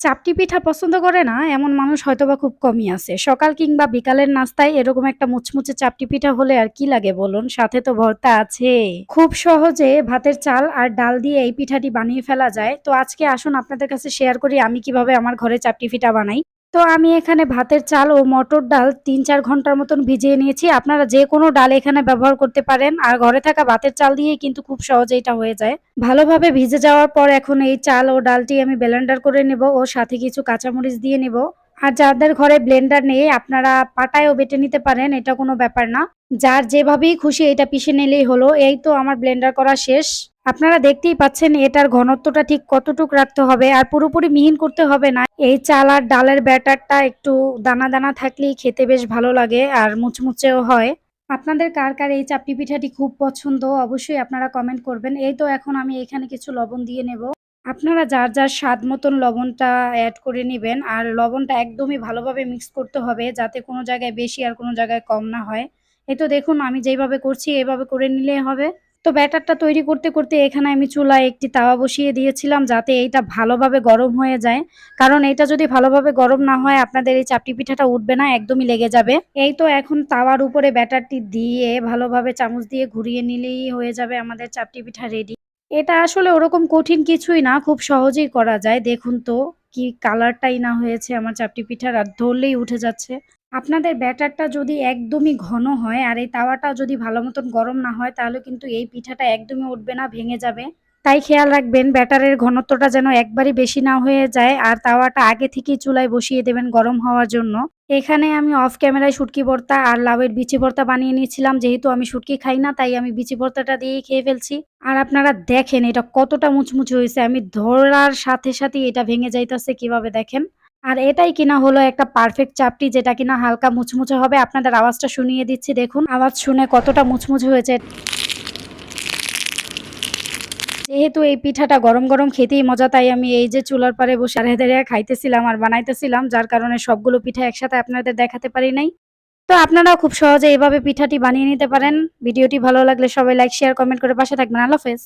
চাপটি পিঠা পছন্দ করে না, এমন মানুষ হয়তোবা খুব কমই আছে। সকাল কিংবা বিকালের নাস্তায় এরকম একটা মুচমুচে চাপটি পিঠা হলে আর কি লাগে বলুন? সাথে তো ভর্তা আছে। খুব সহজে ভাতের চাল আর ডাল দিয়ে এই পিঠাটি বানিয়ে ফেলা যায়। তো আজকে আসুন আপনাদের কাছে শেয়ার করি আমি কীভাবে আমার ঘরে চাপটি পিঠা বানাই। তো আমি এখানে ভাতের চাল ও মটর ডাল ৩-৪ ঘণ্টার মতন ভিজিয়ে নিয়েছি। আপনারা যেকোনো ডাল এখানে ব্যবহার করতে পারেন। আর ঘরে থাকা ভাতের চাল দিয়েই কিন্তু খুব সহজে এটা হয়ে যায়। ভালোভাবে ভিজে যাওয়ার পর এখন এই চাল ও ডালটি আমি ব্লেন্ডার করে নেব ও সাথে কিছু কাঁচামরিচ দিয়ে নেব। আর যাদের ঘরে ব্লেন্ডার নেই, আপনারা পাটায়ও বেটে নিতে পারেন, এটা কোনো ব্যাপার না। যার যেভাবেই খুশি এটা পিষে নিলেই হলো। এই তো আমার ব্লেন্ডার করা শেষ। আপনারা দেখতেই পাচ্ছেন এটার ঘনত্বটা ঠিক কতটুক রাখতে হবে আর পুরোপুরি মিহিন করতে হবে না। এই চাল আর ডালের ব্যাটারটা একটু দানা দানা থাকলেই খেতে বেশ ভালো লাগে আর মুচমুচেও হয়। আপনাদের কার কার এই চাপটি পিঠাটি খুব পছন্দ অবশ্যই আপনারা কমেন্ট করবেন। এই তো এখন আমি এখানে কিছু লবণ দিয়ে নেব। আপনারা যার যার স্বাদ মতন লবণটা অ্যাড করে নিবেন আর লবণটা একদমই ভালোভাবে মিক্স করতে হবে যাতে কোনো জায়গায় বেশি আর কোনো জায়গায় কম না হয়। এই তো দেখুন আমি যেইভাবে করছি এভাবে করে নিলেই হবে। তো ব্যাটারটা তৈরি করতে করতে এখানে আমি চুলায় একটি তাওয়া বসিয়ে দিয়েছিলাম যাতে এইটা ভালোভাবে গরম হয়ে যায়। কারণ এটা যদি ভালোভাবে গরম না হয়, আপনাদের এই চাপটি পিঠাটা উঠবে না, একদমই লেগে যাবে। এই তো এখন তাওয়ার উপরে ব্যাটারটি দিয়ে ভালোভাবে চামচ দিয়ে ঘুরিয়ে নিলেই হয়ে যাবে আমাদের চাপটি পিঠা রেডি। এটা আসলে ওরকম কঠিন কিছুই না, খুব সহজেই করা যায়। দেখুন তো, কি কালারটাই না হয়েছে আমার চাপটি পিঠার, আর ধরলেই উঠে যাচ্ছে। আপনাদের ব্যাটারটা যদি একদমই ঘন হয় আর এই তাওয়াটা যদি ভালো মতন গরম না হয়, তাহলে কিন্তু এই পিঠাটা একদমই উঠবে না, ভেঙে যাবে। তাই খেয়াল রাখবেন, ব্যাটারের ঘনত্বটা যেন একবারই বেশি না হয়ে যায় আর তাওয়াটা আগে থেকেই চুলায় বসিয়ে দেবেন গরম হওয়ার জন্য। এখানে আমি অফ ক্যামেরায় শুটকি ভর্তা আর লাউয়ের বিচি ভর্তা বানিয়ে নিয়েছিলাম যেহেতু আমি শুটকি খাই না, তাই আমি বিচি ভর্তাটা দিয়েই খেয়ে ফেলছি। আর আপনারা দেখেন এটা কতটা মুচমুচে হয়েছে, আমি ধরার সাথে সাথেই এটা ভেঙে যাইতাছে কীভাবে দেখেন। আর এটাই কিনা হলো একটা পারফেক্ট চাপটি, যেটা কিনা হালকা মুচমুচে হবে আপনাদের আওয়াজটা শুনিয়ে দিচ্ছি, দেখুন আওয়াজ শুনে কতটা মুচমুচে হয়েছে। যেহেতু এই পিঠাটা গরম গরম খেতেই মজা, তাই আমি এই যে চুলার পাড়ে বসে দাঁড়িয়ে খাইতেছিলাম আর বানাইতেছিলাম, যার কারণে সবগুলো পিঠা একসাথে আপনাদের দেখাতে পারি নাই। তো আপনারাও খুব সহজে এভাবে পিঠাটি বানিয়ে নিতে পারেন। ভিডিওটি ভালো লাগলে সবাই লাইক শেয়ার কমেন্ট করে পাশে থাকবেন। আল্লাহ হাফেজ।